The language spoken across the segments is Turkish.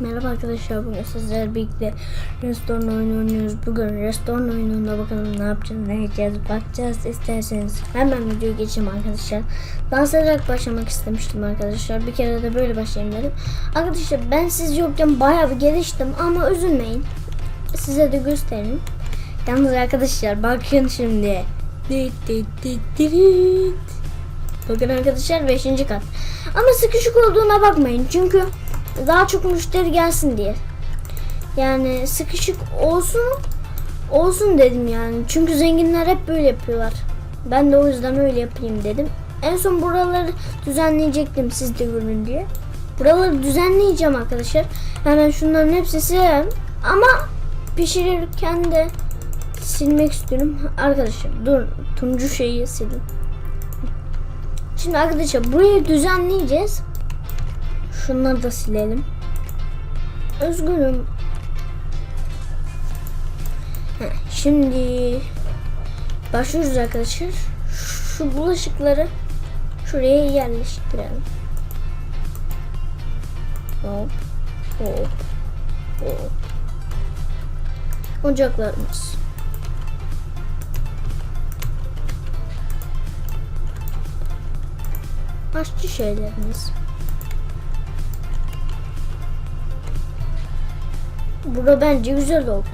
Merhaba arkadaşlar bugün sizlerle birlikte restoran oyunu oynuyoruz. Bugün restoran oyununda bakalım ne yapacağız, ne yiyeceğiz, bakacağız. İsterseniz hemen videoya geçeyim arkadaşlar. Dans ederek başlamak istemiştim arkadaşlar. Bir kere de böyle başlayayım dedim. Arkadaşlar ben siz yokken bayağı bir geliştim ama üzülmeyin. Size de göstereyim. Yalnız arkadaşlar bakın şimdi. Bakın arkadaşlar 5. kat. Ama sıkışık olduğuna bakmayın. Çünkü daha çok müşteri gelsin diye. Yani sıkışık olsun olsun dedim yani. Çünkü zenginler hep böyle yapıyorlar. Ben de o yüzden öyle yapayım dedim. En son buraları düzenleyecektim siz de görün diye. Buraları düzenleyeceğim arkadaşlar. Hemen şunların hepsi silerim. Ama pişirirken de silmek istiyorum. Arkadaşlar dur turuncu şeyi silin. Şimdi arkadaşlar burayı düzenleyeceğiz. Şunları da silelim. Özgürüm. Heh, şimdi başlıyoruz arkadaşlar. Şu bulaşıkları şuraya yerleştirelim. Hop hop hop. Ocaklarımız. Aşçı şeylerimiz. Bura bence güzel oldu.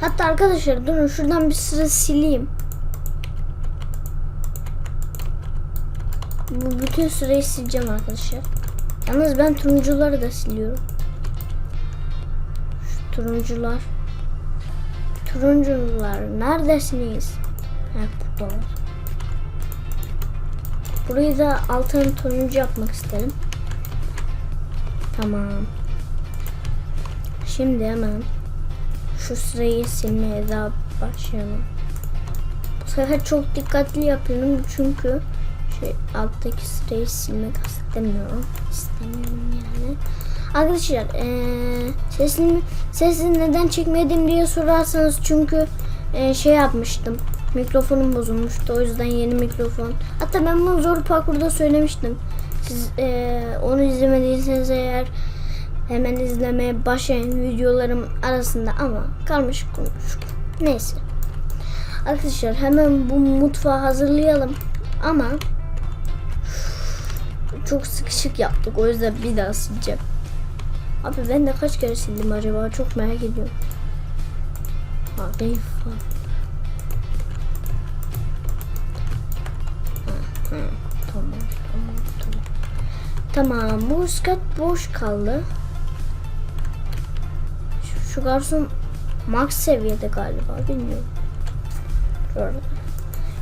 Hatta arkadaşlar durun şuradan bir sıra sileyim. Bu bütün sırayı sileceğim arkadaşlar. Yalnız ben turuncuları da siliyorum. Şu turuncular. Turuncular neredesiniz? Ha buradalar. Burayı da altın turuncu yapmak isterim. Tamam. Şimdi hemen şu sırayı silmeye daha başlayalım. Bu sefer çok dikkatli yapıyorum çünkü şey alttaki sırayı silmek istemiyorum. İstemiyorum yani. Arkadaşlar ee, sesini, sesini neden çekmedim diye sorarsanız çünkü ee, şey yapmıştım. Mikrofonum bozulmuştu. O yüzden yeni mikrofon. Hatta ben bunu zor parkurda söylemiştim. Siz ee, onu izlemediyseniz eğer hemen izlemeye başlayın videolarım arasında ama karmaşık konuşuk. Neyse. Arkadaşlar hemen bu mutfağı hazırlayalım. Ama çok sıkışık yaptık. O yüzden bir daha sileceğim. Abi ben de kaç kere sildim acaba? Çok merak ediyorum. Abi. Tamam, tamam, tamam. Tamam, bu üst kat boş kaldı. Şu, garson max seviyede galiba, bilmiyorum. Şöyle.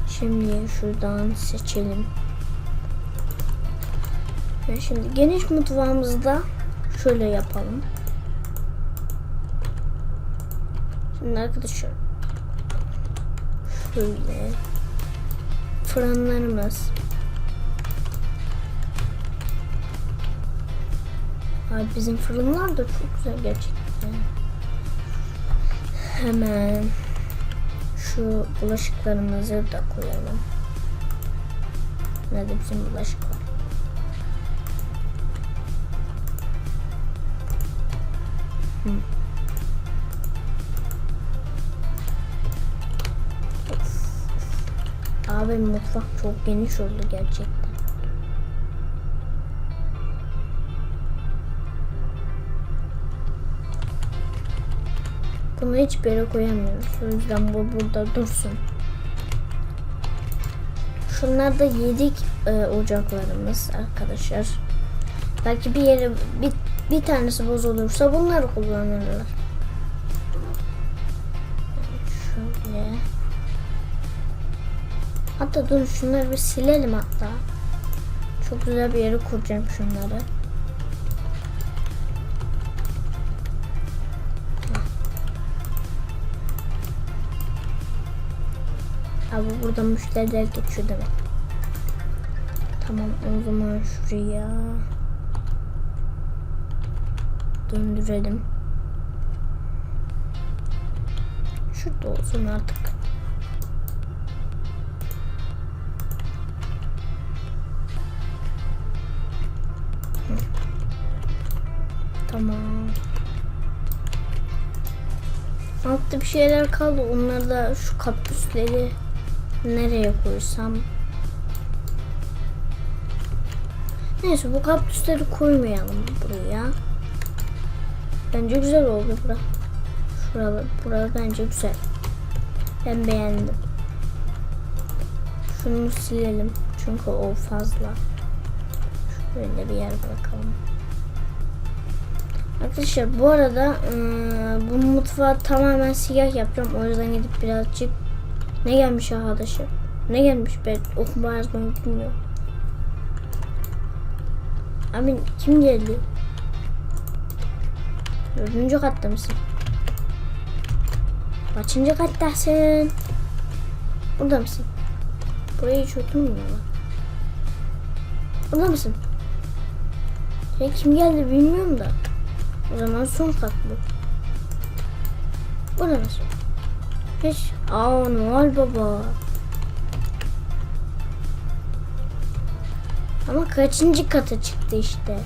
Şimdi şuradan seçelim. Ve şimdi geniş mutfağımızda şöyle yapalım. Şimdi arkadaşlar şöyle fırınlarımız Abi bizim fırınlar da çok güzel gerçekten. Hemen şu bulaşıklarımızı da koyalım. Nerede bizim bulaşıklar? Hı. Abi mutfak çok geniş oldu gerçekten. Bunu hiçbir yere koyamıyoruz. O yüzden bu burada dursun. Şunlar da yedik e, ocaklarımız arkadaşlar. Belki bir yere bir, bir tanesi bozulursa bunları kullanırlar. Şöyle. Hatta dur şunları bir silelim hatta. Çok güzel bir yere kuracağım şunları. Abi burada müşteriler geçiyor demek. Tamam o zaman şuraya döndürelim. Şurada olsun artık. Tamam. Altta bir şeyler kaldı. Onları da şu kaktüsleri nereye koysam? Neyse bu kaktüsleri koymayalım buraya. Bence güzel oldu bura. Şuralar, buralar bence güzel. Ben beğendim. Şunu silelim. Çünkü o fazla. Şöyle bir yer bırakalım. Arkadaşlar bu arada ıı, bu mutfağı tamamen siyah yapacağım. O yüzden gidip birazcık ne gelmiş arkadaşlar? Ne gelmiş ben okuma yazmayı bilmiyorum. Abi kim geldi? Dördüncü katta mısın? Kaçıncı kattasın? Burada mısın? Burayı hiç oturmuyorlar. Burada mısın? Ya kim geldi bilmiyorum da. O zaman son kat bu. Burada mısın? Hiç. Aa Noel Baba. Ama kaçıncı kata çıktı işte.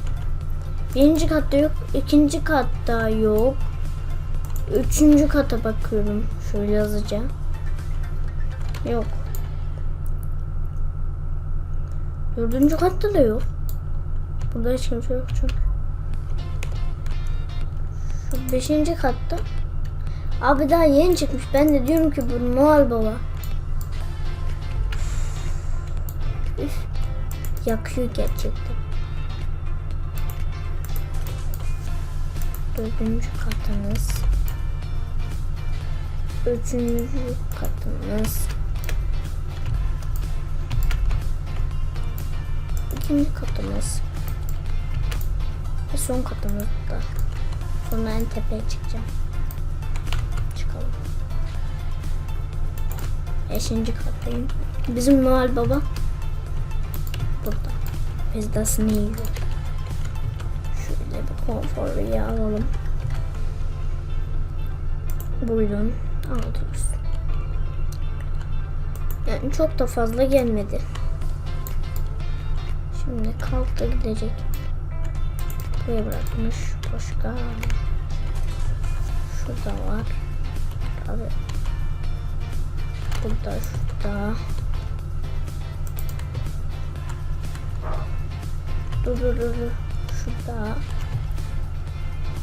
Birinci katta yok. ikinci katta yok. Üçüncü kata bakıyorum. Şöyle hızlıca. Yok. Dördüncü katta da yok. Burada hiç kimse yok çünkü. Şu beşinci katta. Abi daha yeni çıkmış. Ben de diyorum ki bu Noel Baba. Üf. Yakıyor gerçekten. Dördüncü katımız. Üçüncü katımız. İkinci katımız. Ve son katımız da. Sonra en tepeye çıkacağım. Beşinci kattayım. Bizim Noel Baba burada. Pizzasını yiyor. Şöyle bir konforuyu alalım. Buyurun. Alıyoruz. Yani çok da fazla gelmedi. Şimdi kalk da gidecek. Buraya bırakmış. Başka. Şurada var. Abi. Burada, şurada. Dur dur dur. Şurada.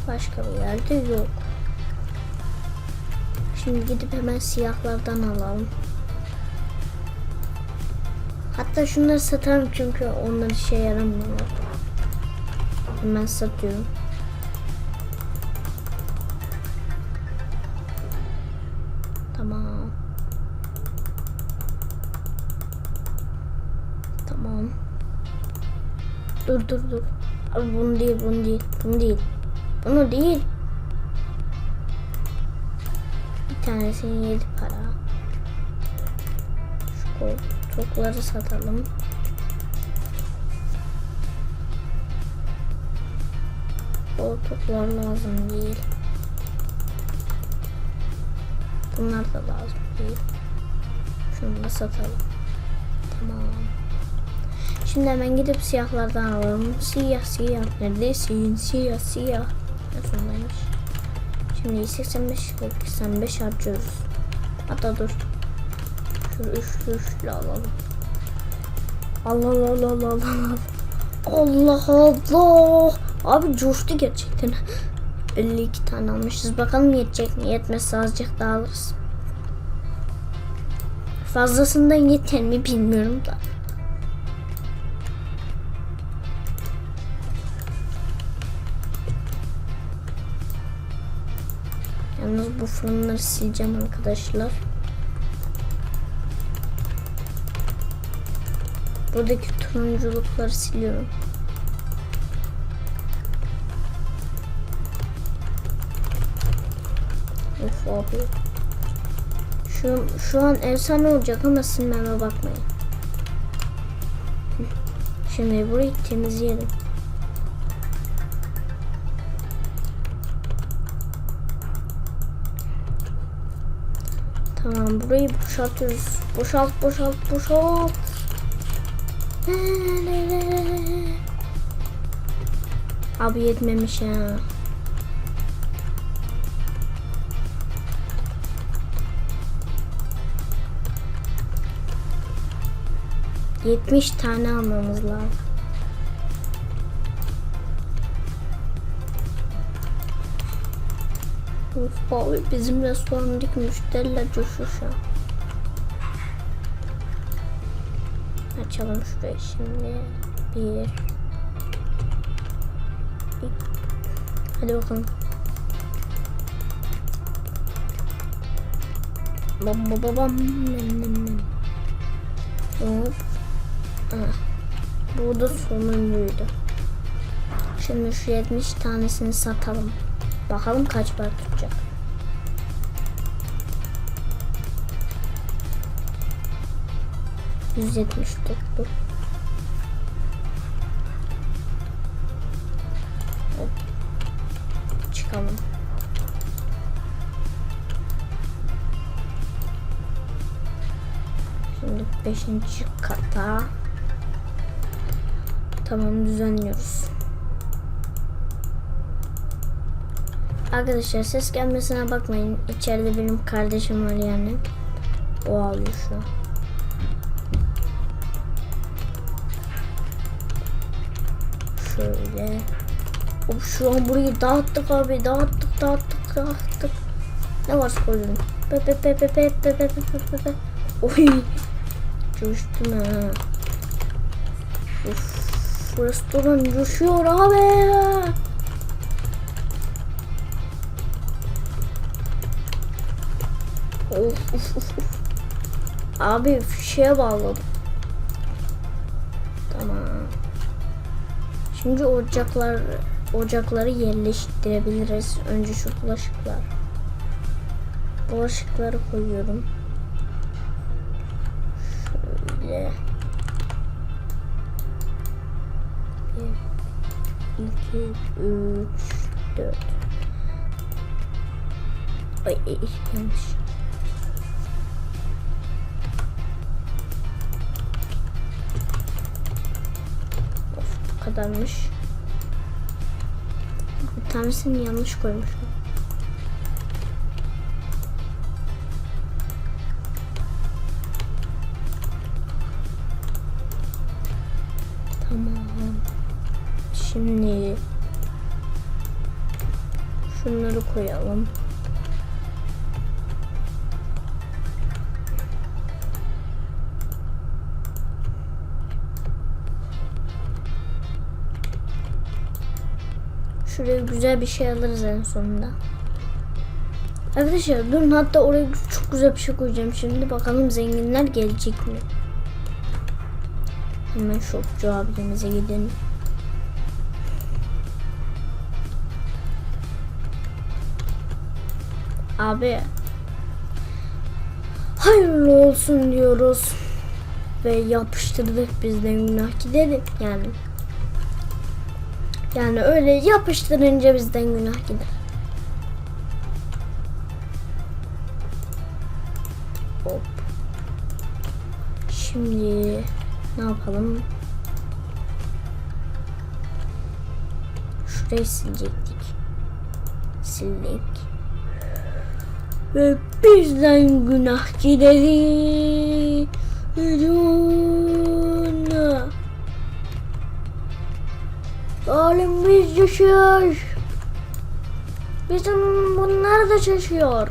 Başka bir yerde yok. Şimdi gidip hemen siyahlardan alalım. Hatta şunları satarım çünkü onlar işe yaramıyorlar. Hemen satıyorum. Dur dur dur. Abi bunu değil, bunu değil, bunu değil. Bunu değil. Bir tanesini yedi para. Şu koltukları satalım. Koltuklar lazım değil. Bunlar da lazım değil. Şunu da satalım. Tamam. Şimdi hemen gidip siyahlardan alalım. Siyah siyah. Neredesin? Siyah siyah. Ne sonundaymış. Şimdi 85 85 harcıyoruz. Hatta dur. Şu üçlü üçlü alalım. Allah Allah Allah Allah Allah. Allah Allah. Abi coştu gerçekten. 52 tane almışız. Bakalım yetecek mi? Yetmezse azıcık daha alırız. Fazlasından yeter mi bilmiyorum da. Bu fırınları sileceğim arkadaşlar. Buradaki turunculukları siliyorum. Of abi. Şu, şu an efsane olacak ama silmeme bakmayın. Şimdi burayı temizleyelim. Tamam burayı boşaltıyoruz. Boşalt boşalt boşalt. Abi yetmemiş ya. Yetmiş tane almamız lazım. Of abi bizim restorandaki müşteriler coşuyor şu an. Açalım şurayı şimdi. Bir. iki. Hadi bakalım. Bam bam bam bam. Hop. Ah. Bu da sonuncuydu. Şimdi şu 70 tanesini satalım. Bakalım kaç para tutacak. Yüz yetmiş tuttu. Çıkalım. Şimdi beşinci kata. Tamam düzenliyoruz. Arkadaşlar ses gelmesine bakmayın. İçeride benim kardeşim var yani. O ağlıyor şu an. Şöyle. Of şu an burayı dağıttık abi. Dağıttık dağıttık dağıttık. Ne varsa koydum. Pe pe pe pe pe pe pe pe pe pe pe. Oy. Coştum ha. Of. Restoran coşuyor abi. Abi fişeye bağladım. Tamam. Şimdi ocaklar ocakları yerleştirebiliriz. Önce şu bulaşıklar. Bulaşıkları koyuyorum. Şöyle. Bir, iki, üç, dört. Ay, yanlış. Kadarmış. Bir tanesini yanlış koymuşum. Tamam. Şimdi şunları koyalım. Şuraya güzel bir şey alırız en sonunda. Arkadaşlar durun hatta oraya çok güzel bir şey koyacağım şimdi. Bakalım zenginler gelecek mi? Hemen şokçu abimize gidelim. Abi hayırlı olsun diyoruz. Ve yapıştırdık bizden günah gidelim yani. Yani öyle yapıştırınca bizden günah gider. Hop. Şimdi ne yapalım? Şurayı silecektik. Sildik. Ve bizden günah gideri. Yoluna. Oğlum biz düşüyor. Bizim bunlar da şaşıyor.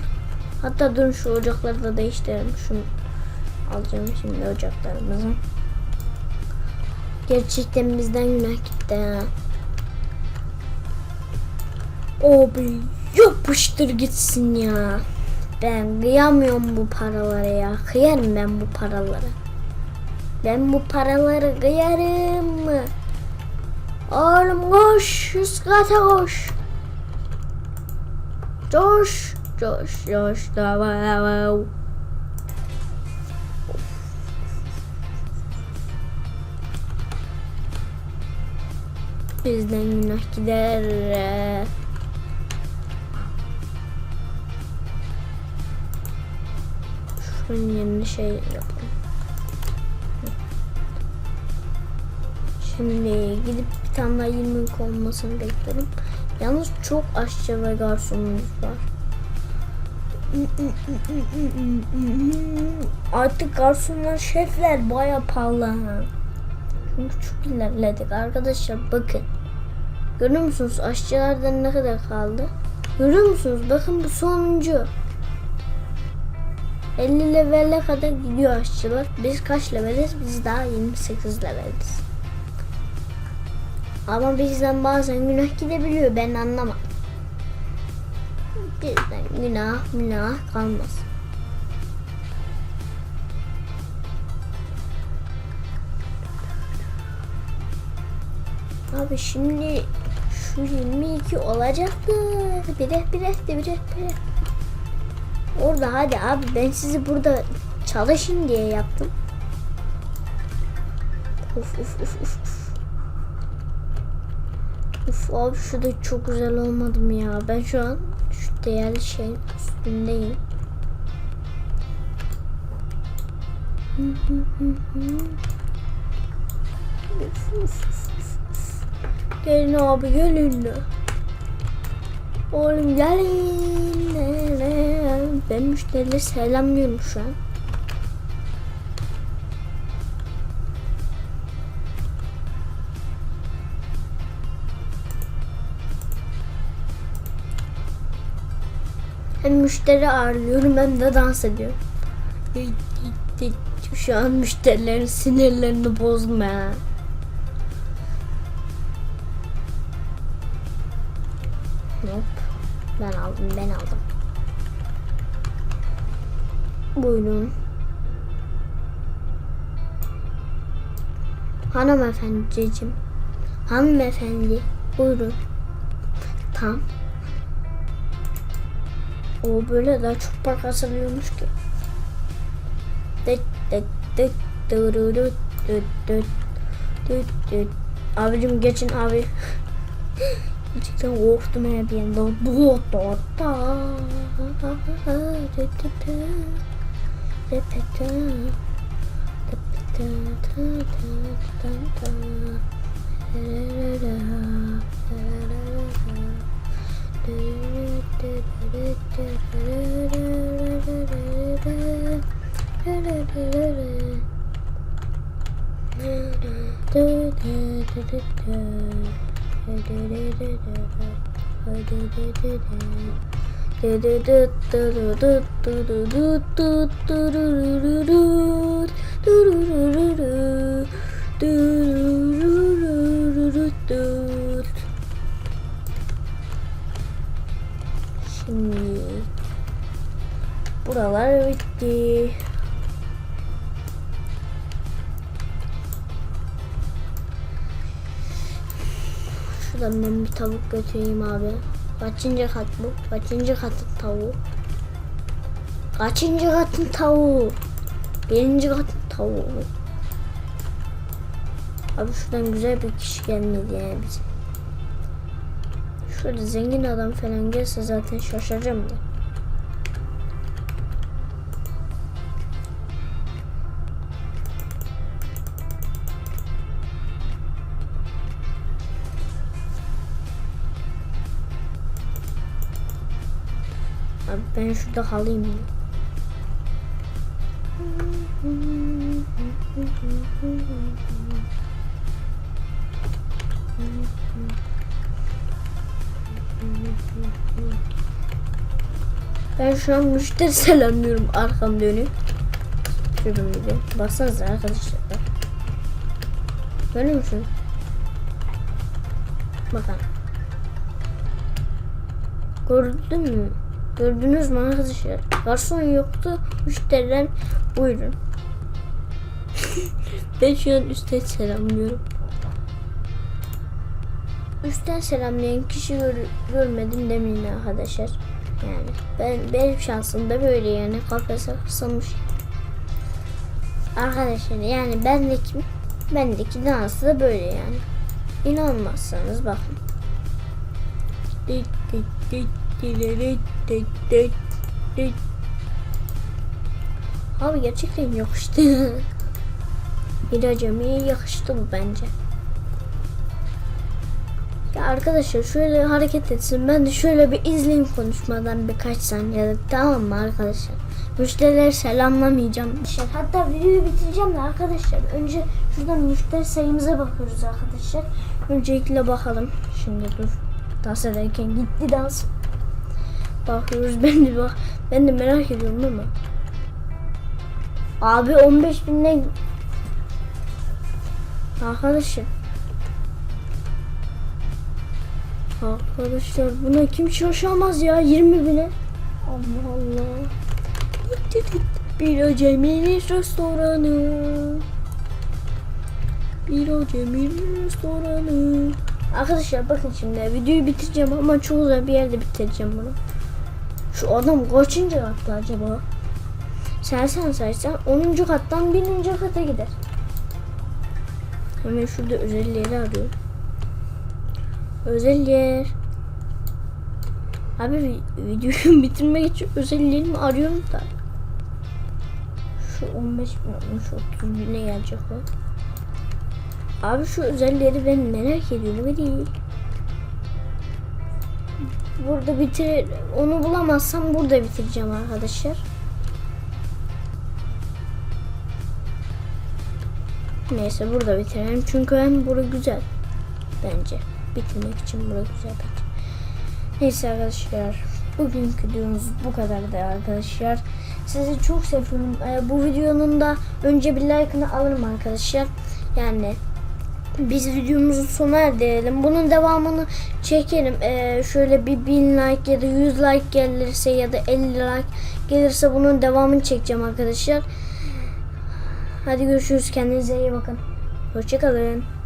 Hatta dur şu ocakları da değiştirelim. Şunu alacağım şimdi ocaklarımızı. Gerçekten bizden günah gitti ha. Abi yapıştır gitsin ya. Ben kıyamıyorum bu paralara ya. Kıyarım ben bu paralara. Ben bu paraları kıyarım koş, üst kata koş. Coş, coş, coş, davao. Bizden günah gider. Şunun yerine şey yapalım. Şimdi gidip bir tane daha 20 olmasını beklerim. Yalnız çok aşçı ve garsonumuz var. Artık garsonlar, şefler baya pahalı. ha. Çünkü çok ilerledik arkadaşlar bakın. Görüyor musunuz aşçılardan ne kadar kaldı? Görüyor musunuz? Bakın bu sonuncu. 50 levele kadar gidiyor aşçılar. Biz kaç leveliz? Biz daha 28 leveliz. Ama bizden bazen günah gidebiliyor. Ben anlamam. Bizden günah günah kalmaz. Abi şimdi şu 22 olacaktı. Bire bire bire bire. Orada hadi abi ben sizi burada çalışın diye yaptım. Uf uf uf uf. Uf. Abi şu da çok güzel olmadı mı ya? Ben şu an şu değerli şeyin üstündeyim. Gelin abi gelin. Oğlum gelin. Ben müşterileri selamlıyorum şu an. Hem müşteri ağırlıyorum hem de dans ediyorum. Şu an müşterilerin sinirlerini bozdum ya. Hop. Ben aldım, ben aldım. Buyurun. Hanımefendiciğim. Hanımefendi. Buyurun. Tam. O böyle daha çok para kazanıyormuş ki. Dıt dıt dıt dırırıt dıt dıt dıt dıt. Abicim geçin abi. Gerçekten korktum ya bir anda. Bu da da. do buralar bitti. Şuradan ben bir tavuk götüreyim abi. Kaçıncı kat bu? Kaçıncı katın tavuğu? Kaçıncı katın tavuğu? Birinci katın tavuğu. Abi şuradan güzel bir kişi gelmedi yani bize. Şurada zengin adam falan gelse zaten şaşıracağım da. Abi ben şurada kalayım ya. Ben şu an müşteri selamlıyorum arkam dönüp. Şuradan bir de. Baksanıza arkadaşlar. Görüyor musun? Bakın. Gördün mü? Gördünüz mü arkadaşlar? Garson yoktu. Müşteriler buyurun. ben şu an üstten selamlıyorum. Üstten selamlayan kişi gör, görmedim demeyin arkadaşlar. Yani ben benim şansım da böyle yani kafese kısılmış. Arkadaşlar yani bendeki bendeki dansı da böyle yani. İnanmazsanız bakın. Dit, dit, dit, Abi gerçekten yakıştı. Bir acemiye yakıştı bu bence. Ya arkadaşlar şöyle hareket etsin. Ben de şöyle bir izleyeyim konuşmadan birkaç saniye. Tamam mı arkadaşlar? Müşterileri selamlamayacağım. Hatta videoyu bitireceğim de arkadaşlar. Önce şuradan müşteri sayımıza bakıyoruz arkadaşlar. Öncelikle bakalım. Şimdi dur. Dans ederken gitti dans. Bakıyoruz ben de bak. Ben de merak ediyorum ama. Abi 15 binden Arkadaşlar Arkadaşlar buna kim çalışamaz ya? 20 bine. Allah Allah. Bir acemi restoranı. Bir acemi restoranı. Arkadaşlar bakın şimdi videoyu bitireceğim ama çok güzel bir yerde bitireceğim bunu Şu adam kaçıncı katta acaba? Sen sen saysan 10. kattan 1. kata gider Hemen şurada özellikleri arıyorum. Özel yer. Abi vi- videoyu bitirmek için özelliklerimi arıyorum da. Şu 15 bin olmuş 30 bine gelecek o. Abi şu özellikleri ben merak ediyorum. Değil. Burada bitir onu bulamazsam burada bitireceğim arkadaşlar. Neyse burada bitirelim. Çünkü hem bura güzel. Bence. Bitirmek için bura güzel bence. Neyse arkadaşlar. Bugünkü videomuz bu kadardı arkadaşlar. Sizi çok seviyorum. Ee, bu videonun da önce bir like'ını alırım arkadaşlar. Yani biz videomuzu sona erdirelim. Bunun devamını çekelim. Ee, şöyle bir 1000 like ya da 100 like gelirse ya da 50 like gelirse bunun devamını çekeceğim arkadaşlar. Hadi görüşürüz. Kendinize iyi bakın. Hoşçakalın.